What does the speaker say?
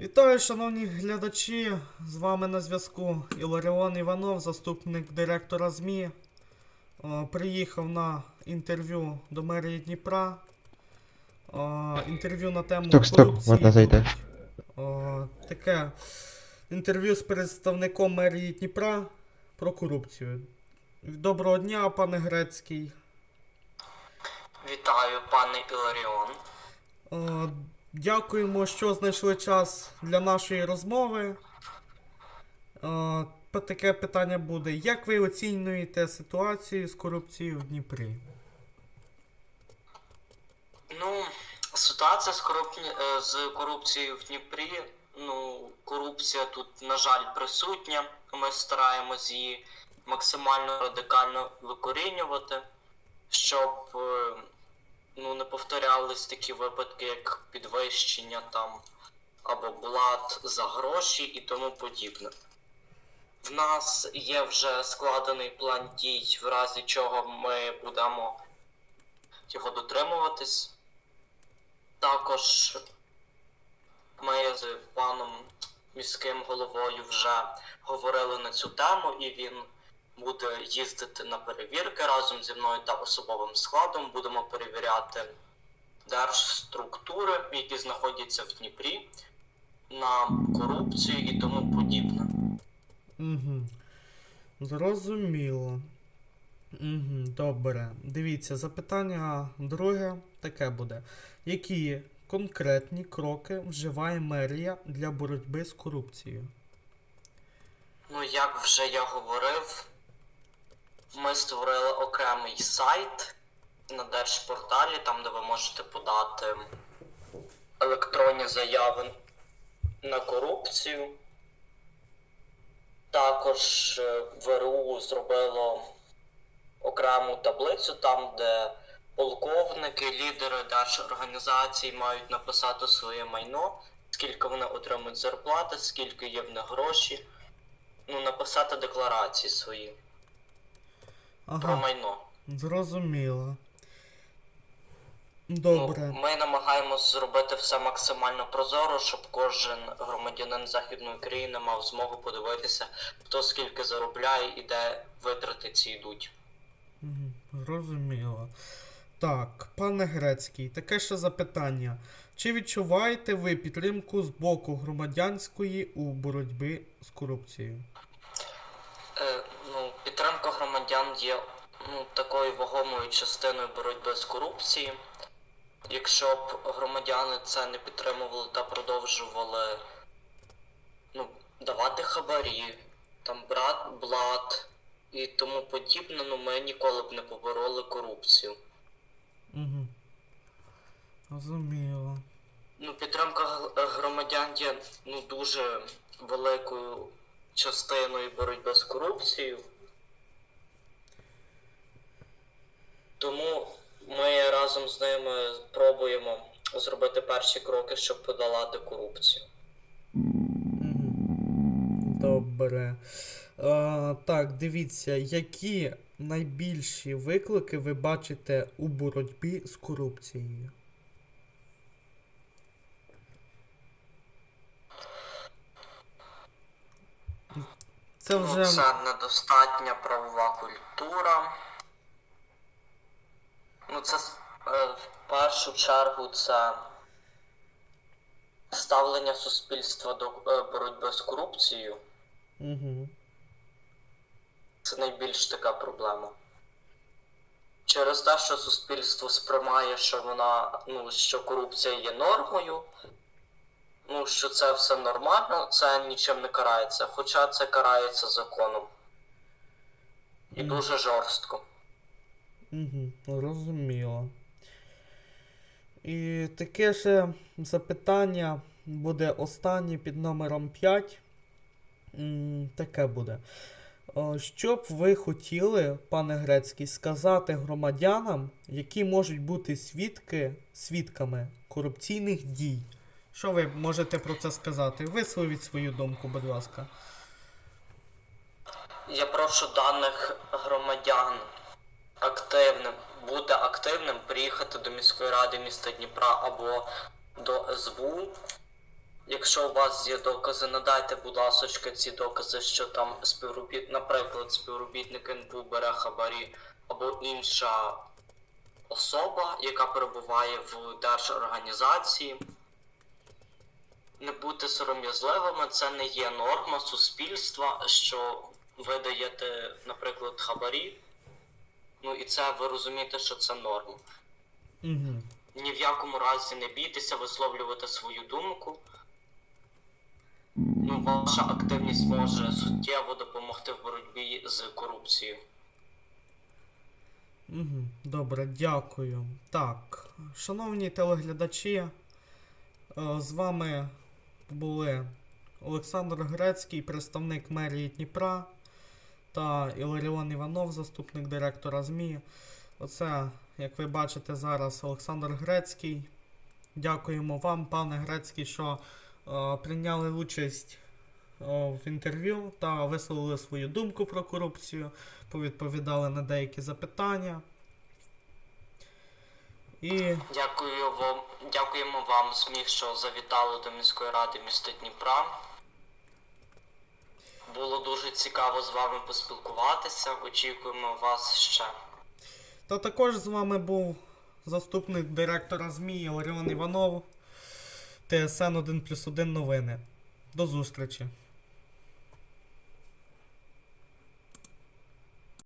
Вітаю, шановні глядачі! З вами на зв'язку Іларіон Іванов, заступник директора ЗМІ. Е, Приїхав на інтерв'ю до мерії Дніпра. Е, Інтерв'ю на тему Стоп, стоп, корупції. можна зайти. Е, Таке інтерв'ю з представником мерії Дніпра про корупцію. Доброго дня, пане Грецький. Вітаю, пане Іларіон. Дякуємо, що знайшли час для нашої розмови. Е, Таке питання буде. Як ви оцінюєте ситуацію з корупцією в Дніпрі? Ну, ситуація з, корупні... е, з корупцією в Дніпрі. Ну, корупція тут, на жаль, присутня. Ми стараємось її максимально радикально викорінювати, щоб е, ну, не повторялись такі випадки, як підвищення там або блат за гроші і тому подібне. В нас є вже складений план дій, в разі чого ми будемо його дотримуватись. Також ми з паном міським головою вже говорили на цю тему, і він буде їздити на перевірки разом зі мною та особовим складом. Будемо перевіряти держструктури, які знаходяться в Дніпрі, на корупцію і тому подібне. Угу. Зрозуміло. Угу, добре. Дивіться, запитання друге таке буде. Які конкретні кроки вживає мерія для боротьби з корупцією? Ну, як вже я говорив, ми створили окремий сайт на держпорталі, там де ви можете подати електронні заяви на корупцію. Також е, ВРУ зробило окрему таблицю, там, де полковники, лідери держорганізацій мають написати своє майно, скільки вони отримують зарплати, скільки є в них гроші. Ну, написати декларації свої про майно. зрозуміло. Ну, Добре. ми намагаємось зробити все максимально прозоро, щоб кожен громадянин Західної країни мав змогу подивитися, хто скільки заробляє і де витрати ці йдуть. Зрозуміло. Так, пане Грецький, таке ще запитання. Чи відчуваєте ви підтримку з боку громадянської у боротьбі з корупцією? Е, ну, підтримка громадян є ну, такою вагомою частиною боротьби з корупцією. Якщо б громадяни це не підтримували та продовжували ну, давати хабарі, там брат, блат і тому подібне, ну ми ніколи б не побороли корупцію. Угу. Розуміло. Ну, підтримка громадян є ну, дуже великою частиною боротьби з корупцією. Тому ми разом з ними пробуємо зробити перші кроки, щоб подолати корупцію. Добре. А, так, дивіться, які найбільші виклики ви бачите у боротьбі з корупцією? Це Ну, вже. це недостатня правова культура. Ну, це е, в першу чергу це ставлення суспільства до е, боротьби з корупцією. Угу. Це найбільш така проблема. Через те, що суспільство сприймає, що вона, ну, що корупція є нормою, ну, що це все нормально, це нічим не карається. Хоча це карається законом. І Мгм. дуже жорстко. Угу, розуміло. І таке ще запитання буде останнє під номером 5. Таке буде. Що б ви хотіли, пане Грецький, сказати громадянам, які можуть бути свідки, свідками корупційних дій? Що ви можете про це сказати? Висловіть свою думку, будь ласка. Я прошу даних громадян активним, бути активним, приїхати до міської ради міста Дніпра або до СБУ Якщо у вас є докази, надайте, будь ласка, ці докази, що там співробіт, наприклад, співробітник НБУ бере хабарі або інша особа, яка перебуває в держорганізації. Не будьте сором'язливими, це не є норма суспільства, що ви даєте, наприклад, хабарі. Ну і це ви розумієте, що це норма. Угу. Ні в якому разі не бійтеся висловлювати свою думку. Ну, ваша активність може суттєво допомогти в боротьбі з корупцією. Угу. Добре, дякую. Так, шановні телеглядачі, е, з вами були Олександр Грецький, представник мерії Дніпра, та Іларіон Іванов, заступник директора ЗМІ. Оце, як ви бачите зараз, Олександр Грецький. Дякуємо вам, пане Грецький, що е, прийняли участь е, в інтерв'ю та висловили свою думку про корупцію, повідповідали на деякі запитання. І Дякую вам, дякуємо вам, ЗМІ, що завітали до міської ради міста Дніпра. Було дуже цікаво з вами поспілкуватися. Очікуємо вас ще. та також з вами був заступник директора ЗМІ Оріон Іванов, ТСН 1 плюс 1 новини. До зустрічі!